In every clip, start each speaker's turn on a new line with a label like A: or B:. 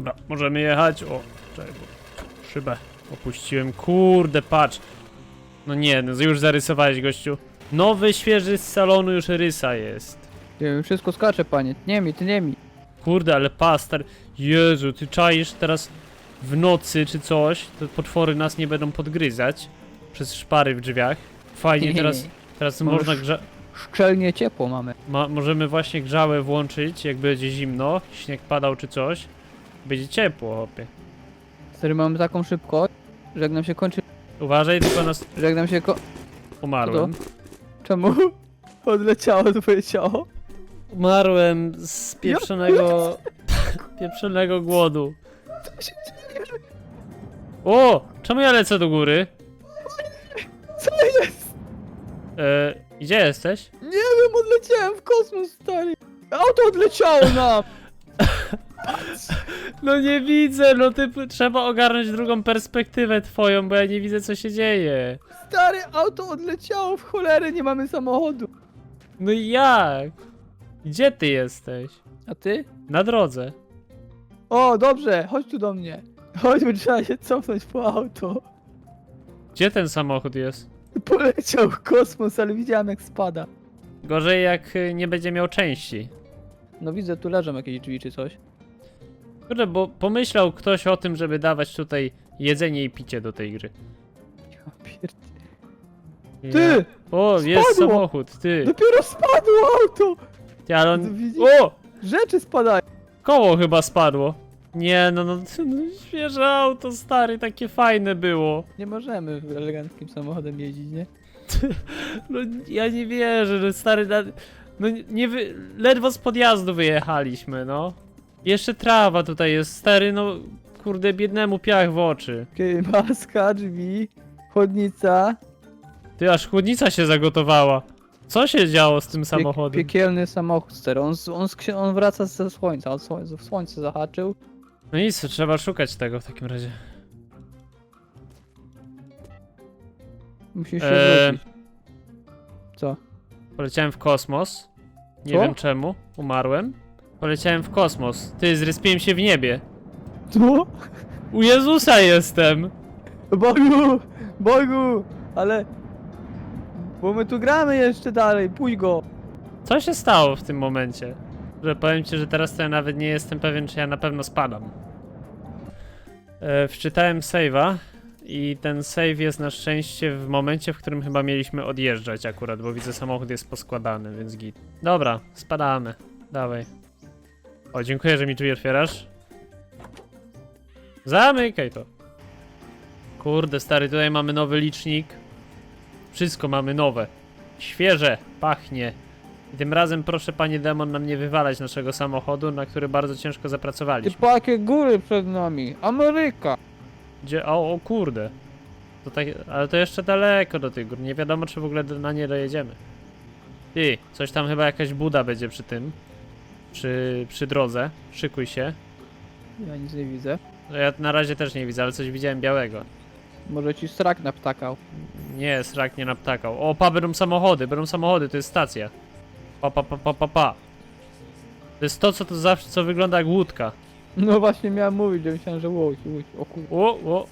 A: Dobra, możemy jechać. O, czekaj, bo szybę opuściłem. Kurde, patrz. No nie, no już zarysowałeś, gościu. Nowy, świeży z salonu już rysa jest.
B: Ty, Wszystko skacze, panie. Nie mi, ty nie mi.
A: Kurde, ale pastar. Jezu, ty czaisz teraz w nocy czy coś, te potwory nas nie będą podgryzać przez szpary w drzwiach. Fajnie, teraz, teraz
B: Możesz-
A: można grza...
B: Szczelnie ciepło mamy.
A: Ma, możemy właśnie grzałę włączyć, jak będzie zimno, śnieg padał czy coś. Będzie ciepło, hopie.
B: Stary, mamy taką szybkość, że jak nam się kończy...
A: Uważaj, tylko nas
B: Że jak nam się ko...
A: umarłem.
B: Czemu? Odleciało twoje ciało?
A: Umarłem z pieprzonego... pieprzonego głodu.
B: Co się dzieje?
A: O! Czemu ja lecę do góry?
B: Co jest?
A: E, gdzie jesteś?
B: Nie wiem, odleciałem w kosmos, stary. Auto odleciało nam!
A: No nie widzę, no ty trzeba ogarnąć drugą perspektywę twoją, bo ja nie widzę co się dzieje.
B: Stary, auto odleciało w cholerę, nie mamy samochodu.
A: No i jak? Gdzie ty jesteś?
B: A ty?
A: Na drodze.
B: O, dobrze, chodź tu do mnie. Chodź, bo trzeba się cofnąć po auto.
A: Gdzie ten samochód jest?
B: Poleciał w kosmos, ale widziałem jak spada.
A: Gorzej jak y, nie będzie miał części.
B: No widzę, tu leżą jakieś drzwi czy coś.
A: Kurde, bo pomyślał ktoś o tym, żeby dawać tutaj jedzenie i picie do tej gry.
B: Ja pierd... Ty!
A: O, jest
B: Spadło!
A: samochód, ty.
B: Dopiero spadło auto!
A: Ty, ale on...
B: widzisz?
A: O!
B: Rzeczy spadają.
A: Koło chyba spadło. Nie, no, no, no świeże auto, stary, takie fajne było.
B: Nie możemy eleganckim samochodem jeździć, nie?
A: No ja nie wierzę, że stary, na- no nie wy... ledwo z podjazdu wyjechaliśmy, no. Jeszcze trawa tutaj jest, stary, no kurde, biednemu piach w oczy.
B: Okej, maska, drzwi, chodnica.
A: Ty, aż chłodnica się zagotowała. Co się działo z tym
B: Piek-
A: samochodem?
B: Piekielny samochód, stary. On, z- on, z on wraca ze słońca, on słońce, w słońce zahaczył.
A: No nic, trzeba szukać tego w takim razie.
B: Musisz się
A: Eee.
B: wrócić. Co?
A: Poleciałem w kosmos. Nie
B: Co?
A: wiem czemu. Umarłem. Poleciałem w kosmos. Ty, zrespiłem się w niebie.
B: Co?
A: U Jezusa jestem!
B: Bogu! Bogu! Ale... Bo my tu gramy jeszcze dalej, pójdź go!
A: Co się stało w tym momencie? Że powiem ci, że teraz to ja nawet nie jestem pewien, czy ja na pewno spadam. E, wczytałem save'a i ten save jest na szczęście w momencie, w którym chyba mieliśmy odjeżdżać akurat, bo widzę samochód jest poskładany, więc git. Dobra, spadamy. Dawaj. O, dziękuję, że mi drzwi otwierasz. Zamykaj to. Kurde, stary, tutaj mamy nowy licznik. Wszystko mamy nowe. Świeże, pachnie. I tym razem proszę panie demon nam nie wywalać naszego samochodu, na który bardzo ciężko
B: Ty
A: zapracowaliśmy.
B: pakie góry przed nami! Ameryka!
A: Gdzie? O, o kurde. To tak, ale to jeszcze daleko do tych gór. Nie wiadomo, czy w ogóle na nie dojedziemy. Ty, coś tam chyba jakaś buda będzie przy tym. Przy, przy drodze. Szykuj się.
B: Ja nic nie widzę.
A: No Ja na razie też nie widzę, ale coś widziałem białego.
B: Może ci strak naptakał.
A: Nie, srak nie naptakał. O, pa, będą samochody, będą samochody, to jest stacja. Pa, pa, pa, pa, pa, pa. To jest to, co to zawsze, co wygląda jak łódka.
B: No właśnie miałem mówić, że myślałem, że łódź, łódź, o kur...
A: O, o.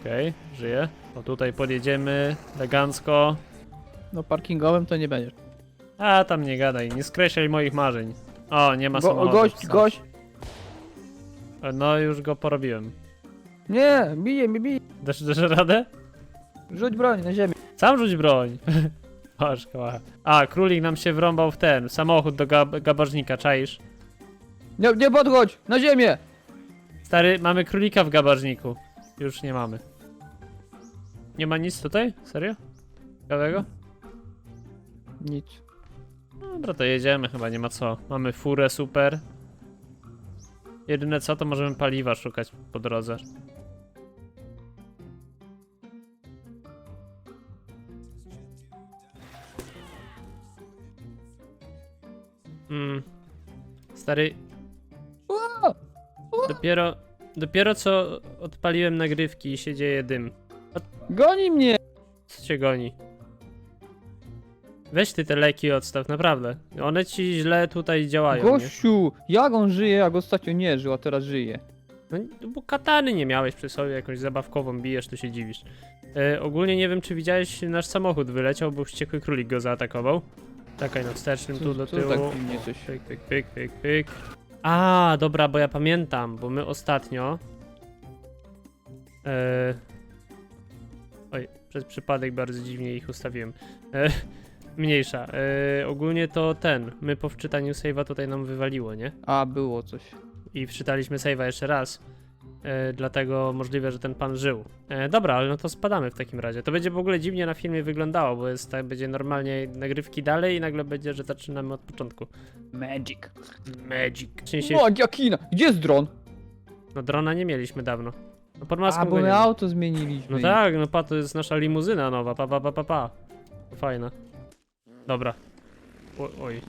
A: Okej, żyje. O, tutaj podjedziemy elegancko.
B: No parkingowym to nie będziesz.
A: A, tam nie gadaj, nie skreślaj moich marzeń. O, nie ma
B: Go,
A: samochodu.
B: gość, gość!
A: No, już go porobiłem.
B: Nie, bije mi, bije.
A: Dasz, dasz radę?
B: Rzuć broń na ziemię.
A: Sam rzuć broń. Masz koła. A, królik nam się wrąbał w ten, samochód do gab gabarznika, czaisz?
B: Nie, nie podchodź! Na ziemię!
A: Stary, mamy królika w gabarzniku. Już nie mamy. Nie ma nic tutaj? Serio? Ciekawego?
B: Nic.
A: Dobra, to jedziemy, chyba nie ma co. Mamy furę, super. Jedyne co, to możemy paliwa szukać po drodze. Mm. Stary, dopiero, dopiero co odpaliłem nagrywki i się dzieje dym.
B: Goni mnie!
A: Co cię goni? Weź ty te leki odstaw, naprawdę. One ci źle tutaj działają?
B: Gościu! Jak on żyje, jak ostatnio nie żył, a teraz żyje?
A: No, bo katany nie miałeś przy sobie, jakąś zabawkową bijesz, to się dziwisz. E, ogólnie nie wiem, czy widziałeś, nasz samochód wyleciał, bo wściekły królik go zaatakował. Czekaj, na wstecznym tu do
B: co
A: tyłu.
B: tak pilnie coś?
A: Pyk, pyk, pyk, pyk, pyk. A, dobra, bo ja pamiętam, bo my ostatnio... E... Oj, przez przypadek bardzo dziwnie ich ustawiłem. E... Mniejsza. E... Ogólnie to ten, my po wczytaniu save'a tutaj nam wywaliło, nie?
B: A, było coś.
A: i wczytaliśmy save'a jeszcze raz. E, dlatego możliwe, że ten pan żył. E, dobra, ale no to spadamy w takim razie. To będzie w ogóle dziwnie na filmie wyglądało, bo jest tak, będzie normalnie nagrywki dalej i nagle będzie, że zaczynamy od początku.
B: Magic.
A: Magic. W sensie,
B: Magia kina! Gdzie jest dron?
A: no drona nie mieliśmy dawno. No pod maską
B: A,
A: go
B: bo
A: nie
B: my
A: ma.
B: auto zmieniliśmy.
A: No tak, no pa, to jest nasza limuzyna nowa, pa pa pa pa pa. Fajna. Dobra. O, oj.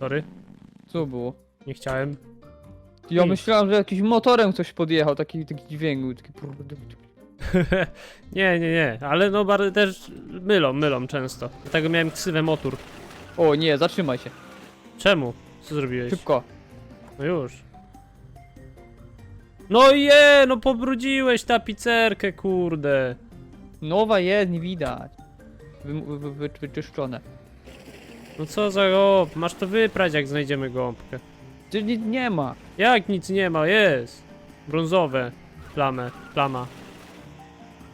A: Sorry,
B: Co było?
A: nie chciałem.
B: Ja
A: Nic.
B: myślałem, że jakimś motorem ktoś podjechał, taki, taki dźwięk był, taki... brrr.
A: nie, nie, nie, ale no bardzo też mylą, mylą często. Dlatego miałem ksywę motor.
B: O nie, zatrzymaj się.
A: Czemu? Co zrobiłeś?
B: Szybko.
A: No już. No je, no pobrudziłeś tapicerkę, kurde.
B: Nowa jest, nie widać. Wy, wy, wy, wy, wyczyszczone.
A: No co za gąb, masz to wyprać jak znajdziemy gąbkę.
B: Czy nic nie ma.
A: Jak nic nie ma, jest. Brązowe. Plamę, plama.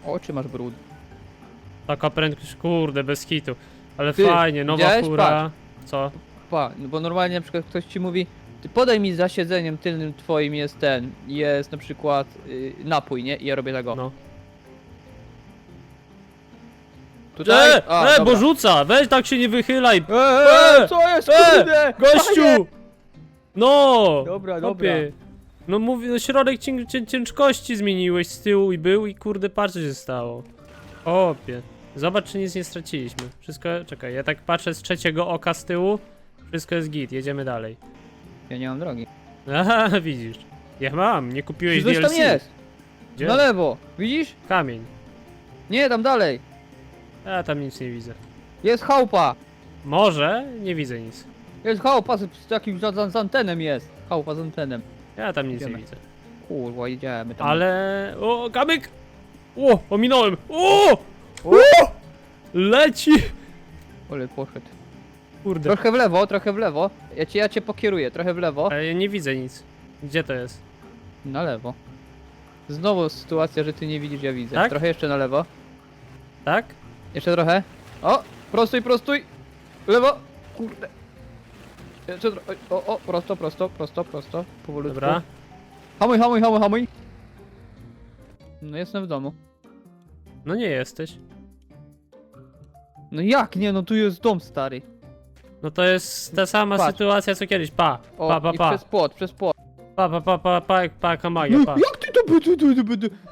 B: Oczy masz brud.
A: Taka prędkość, kurde, bez kitu. Ale
B: Ty,
A: fajnie, nowa
B: widziałeś?
A: fura. Co?
B: Pa, no bo normalnie na przykład ktoś ci mówi ty podaj mi za siedzeniem tylnym twoim jest ten, jest na przykład y, napój, nie? I ja robię tego.
A: No.
B: Tutaj?
A: E,
B: A,
A: e,
B: dobra.
A: bo rzuca, weź tak się nie wychylaj.
B: E, e,
A: E,
B: co jest,
A: e,
B: kurde?
A: Gościu! No!
B: Dobra,
A: Kopie. No mówi, no środek cię, cię, ciężkości zmieniłeś z tyłu i był i kurde patrz co się stało. Opie. Zobacz czy nic nie straciliśmy. Wszystko, czekaj, ja tak patrzę z trzeciego oka z tyłu. Wszystko jest git, jedziemy dalej.
B: Ja nie mam drogi.
A: Aha, widzisz. Ja mam, nie kupiłeś
B: coś
A: DLC.
B: tam jest?
A: Gdzie?
B: Na lewo, widzisz?
A: Kamień.
B: Nie, tam dalej.
A: Ja tam nic nie widzę.
B: Jest chałupa.
A: Może? Nie widzę nic.
B: Jest chałupa z, z takim za, za, z antenem jest. Chałupa z antenem.
A: Ja tam nic
B: Idziemy.
A: nie widzę.
B: Kurwa, idziemy tam.
A: Ale... O, kamyk! O, ominąłem! O! o! Leci!
B: Ale poszedł.
A: Kurde.
B: Trochę w lewo, trochę w lewo. Ja cię, ja cię pokieruję, trochę w lewo.
A: Ale ja nie widzę nic. Gdzie to jest?
B: Na lewo. Znowu sytuacja, że ty nie widzisz, ja widzę.
A: Tak?
B: Trochę jeszcze na lewo.
A: Tak?
B: Jeszcze trochę. O! Prostuj, prostuj! Lewo! Kurde. Jeszcze tro... oj, O, o, prosto, prosto, prosto, prosto. Powolutku.
A: Dobra.
B: Hamuj, hamuj, hamuj, hamuj. No jestem w domu.
A: No nie jesteś.
B: No jak nie, no tu jest dom stary.
A: No to jest ta sama
B: Patrz.
A: sytuacja co kiedyś. Pa,
B: O,
A: pa, pa,
B: i
A: pa.
B: przez płot, przez płot.
A: Pa, pa, pa, pa, pa, pa, pa, magia,
B: No
A: pa.
B: jak ty to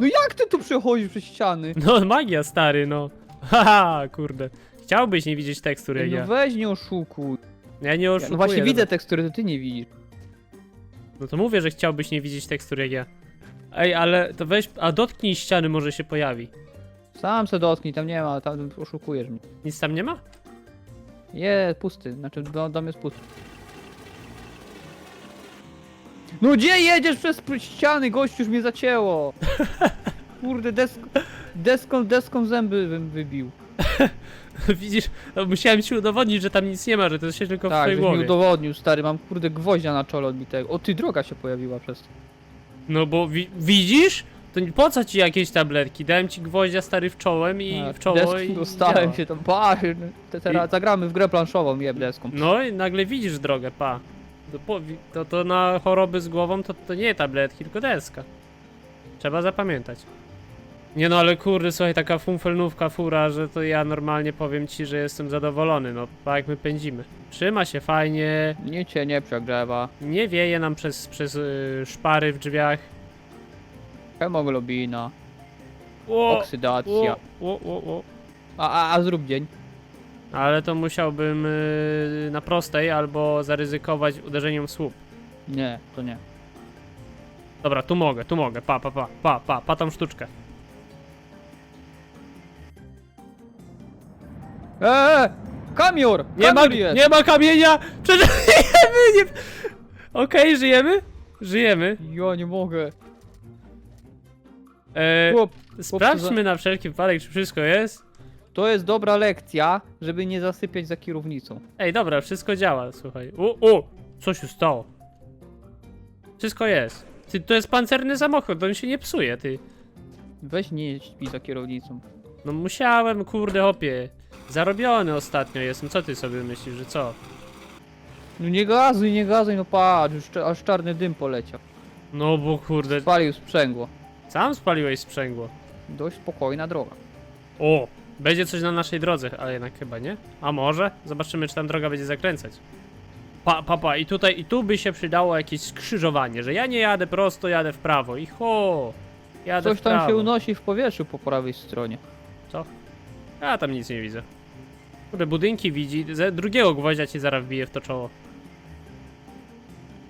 B: no jak ty tu przechodzisz przez ściany?
A: No magia stary, no. Haha, kurde. Chciałbyś nie widzieć tekstury jak
B: no
A: ja.
B: weź nie oszukuj.
A: Ja nie oszukuję.
B: No właśnie
A: dobra.
B: widzę tekstury, to ty nie widzisz.
A: No to mówię, że chciałbyś nie widzieć tekstur jak ja. Ej, ale to weź, a dotknij ściany, może się pojawi.
B: Sam se dotknij, tam nie ma, tam oszukujesz mnie.
A: Nic tam nie ma?
B: Jest pusty, znaczy dom, dom jest pusty. No gdzie jedziesz przez ściany, gościu, już mnie zacięło. Kurde, desk, deską, deską zęby bym wybił.
A: Widzisz, no, musiałem ci udowodnić, że tam nic nie ma, że to się tylko w
B: Tak,
A: twojej
B: żeś mi
A: głowie.
B: udowodnił, stary, mam kurde gwoździa na czole odbitego. O, ty droga się pojawiła przez to.
A: No bo wi widzisz? To nie- po co ci jakieś tabletki? Dałem ci gwoździa stary w czołem i
B: Tak,
A: w czoło i
B: dostałem
A: działa.
B: się tam, pa, te, teraz zagramy w grę planszową, jeb deską.
A: No i nagle widzisz drogę, pa. To, po, wi- to, to na choroby z głową to, to nie tabletki, tylko deska. Trzeba zapamiętać. Nie no, ale kurde, słuchaj, taka funfelnówka fura, że to ja normalnie powiem ci, że jestem zadowolony, no, pa jak my pędzimy. Trzyma się fajnie,
B: Nie cię nie przegrzewa.
A: nie wieje nam przez, przez y, szpary w drzwiach.
B: Hemoglobina,
A: O,
B: oksydacja.
A: o, o, o, o.
B: A, a, a zrób dzień.
A: Ale to musiałbym y, na prostej albo zaryzykować uderzeniem w słup.
B: Nie, to nie.
A: Dobra, tu mogę, tu mogę. Pa, pa, pa, pa, pa, pa tą sztuczkę.
B: Eee! Kamior!
A: Nie ma,
B: Kamior jest!
A: nie ma kamienia! Przeżyjemy! Nie... Okej, żyjemy? Żyjemy.
B: Ja nie mogę.
A: E,
B: Chłop,
A: sprawdźmy na wszelki wypadek, czy wszystko jest.
B: to jest dobra lekcja, żeby nie zasypiać za kierownicą.
A: Ej, dobra, wszystko działa, słuchaj. U, u, co się stało? Wszystko jest. Ty, to jest pancerny samochód, on się nie psuje, ty.
B: Weź nie śpi za kierownicą.
A: No musiałem, kurde, hopie. Zarobiony ostatnio jestem, co ty sobie myślisz, że co?
B: No nie gazuj, nie gazuj, no patrz, już aż czarny dym poleciał.
A: No bo kurde,
B: Spalił sprzęgło.
A: sam spaliłeś sprzęgło.
B: Dość spokojna droga.
A: O, będzie coś na naszej drodze, ale jednak chyba nie. A może? Zobaczymy, czy tam droga będzie zakręcać. Pa, pa, pa, i tutaj, i tu by się przydało jakieś skrzyżowanie, że ja nie jadę prosto, jadę w prawo i ho, jadę
B: Coś
A: w
B: tam
A: prawo.
B: się unosi w powietrzu po prawej stronie.
A: Co? Ja tam nic nie widzę. Kurde, budynki widzi, ze drugiego gwoździa ci zaraz wbije w to czoło.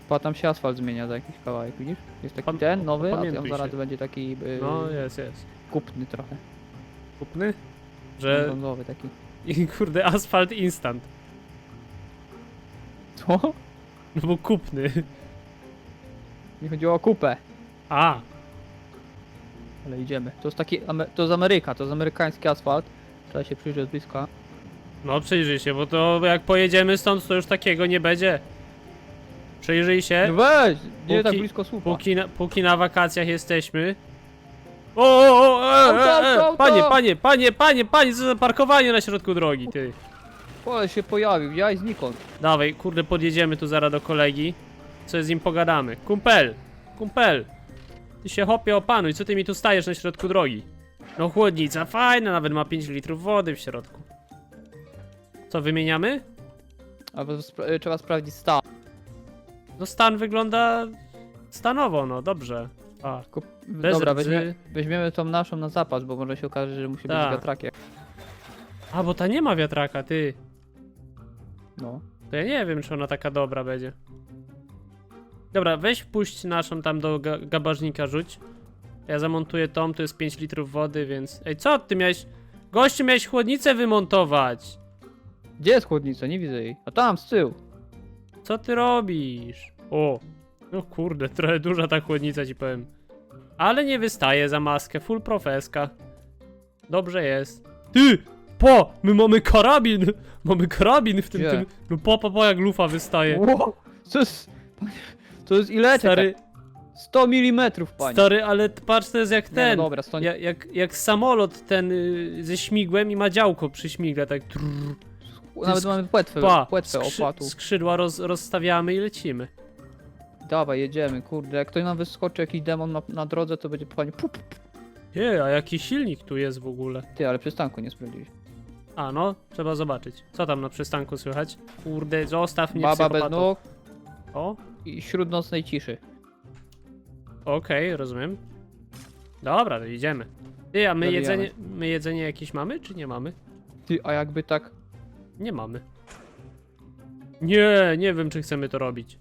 B: Pa, tam się asfalt zmienia za jakiś kawałek, widzisz? Jest taki
A: Pam-
B: ten, nowy, a
A: opamiętuj
B: tam zaraz
A: się.
B: będzie taki yy,
A: No, jest, jest.
B: kupny trochę.
A: Kupny? Że,
B: nowy taki.
A: i kurde, asfalt instant.
B: Co?
A: No bo kupny.
B: Nie chodziło o kupę.
A: A,
B: Ale idziemy. To jest taki, to jest Ameryka, to jest amerykański asfalt. Trzeba się przyjrzeć z bliska.
A: no przyjrzyj się, bo to jak pojedziemy stąd, to już takiego nie będzie. Przyjrzyj się.
B: No weź! Nie
A: Póki-
B: tak blisko słupa.
A: Póki na, póki na wakacjach jesteśmy. O, o, o, e,
B: Auto,
A: e,
B: auto,
A: e,
B: auto!
A: panie, panie, panie, panie, panie, co za parkowanie na środku drogi, ty.
B: Ale się pojawił, ja i znikąd.
A: Dawaj, kurde, podjedziemy tu zaraz do kolegi. Co z nim pogadamy. Kumpel, kumpel. Ty się hopie opanuj, co ty mi tu stajesz na środku drogi? No chłodnica, fajna, nawet ma 5 litrów wody w środku. Co, wymieniamy?
B: A bo spra- y, trzeba sprawdzić stan.
A: No stan wygląda stanowo, no dobrze. A,
B: Tylko-
A: Bez
B: Dobra,
A: rdzy.
B: weźmie, weźmiemy tą naszą na zapas, bo może się okaże, że musi być
A: Tak.
B: z wiatrakiem.
A: a bo ta nie ma wiatraka, ty.
B: No.
A: To ja nie wiem, czy ona taka dobra będzie. Dobra, weź wpuść naszą tam do ga gabażnika, rzuć. Ja zamontuję tą, to jest 5 litrów wody, więc... Ej, co ty miałeś... Gościu, miałeś chłodnicę wymontować!
B: Gdzie jest chłodnica? Nie widzę jej. A tam, z tyłu.
A: Co ty robisz? O! No kurde, trochę duża ta chłodnica, ci powiem. Ale nie wystaje za maskę, full profeska. Dobrze jest. Ty! Po! My mamy karabin! Mamy karabin w tym,
B: Gdzie?
A: tym... No po, po, po, jak lufa wystaje.
B: Wow, co jest... To jest ile?
A: Stary,
B: 100 mm, panie.
A: Stary, ale t- patrz, to jest jak
B: Nie,
A: ten.
B: no dobra, 100
A: jak, jak, jak samolot ten y, ze śmigłem i ma działko przy śmigle, tak. Trrr,
B: Nawet
A: sk-
B: mamy płetwę,
A: pa,
B: płetwę
A: skrzy-
B: opłatu.
A: skrzydła roz, rozstawiamy i lecimy.
B: Dawaj, jedziemy, kurde. Jak ktoś nam wyskoczy, jakiś demon na, na drodze, to będzie panie. Pup.
A: Nie, a jaki silnik tu jest w ogóle?
B: Ty, ale przystanku nie sprawdziłeś.
A: A no, trzeba zobaczyć. Co tam na przystanku słychać? Kurde, zostaw mnie
B: Baba bez nóg
A: O,
B: i śródnocnej ciszy.
A: Okej, rozumiem. Dobra, to idziemy. Ty, a my
B: Zabijamy.
A: jedzenie, my jedzenie jakieś mamy, czy nie mamy?
B: Ty, a jakby tak...
A: Nie mamy. Nie, nie wiem, czy chcemy to robić.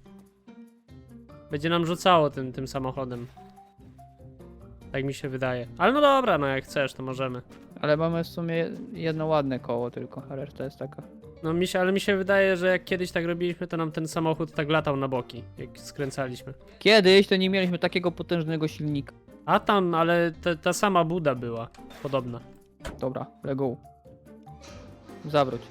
A: Będzie nam rzucało tym, tym samochodem. Tak mi się wydaje. Ale no dobra, no jak chcesz, to możemy.
B: Ale mamy w sumie jedno ładne koło tylko, a reszta jest taka.
A: No mi się, ale mi się wydaje, że jak kiedyś tak robiliśmy, to nam ten samochód tak latał na boki, jak skręcaliśmy.
B: Kiedyś to nie mieliśmy takiego potężnego silnika.
A: A tam, ale ta, ta sama buda była podobna.
B: Dobra, lego. Zawróć.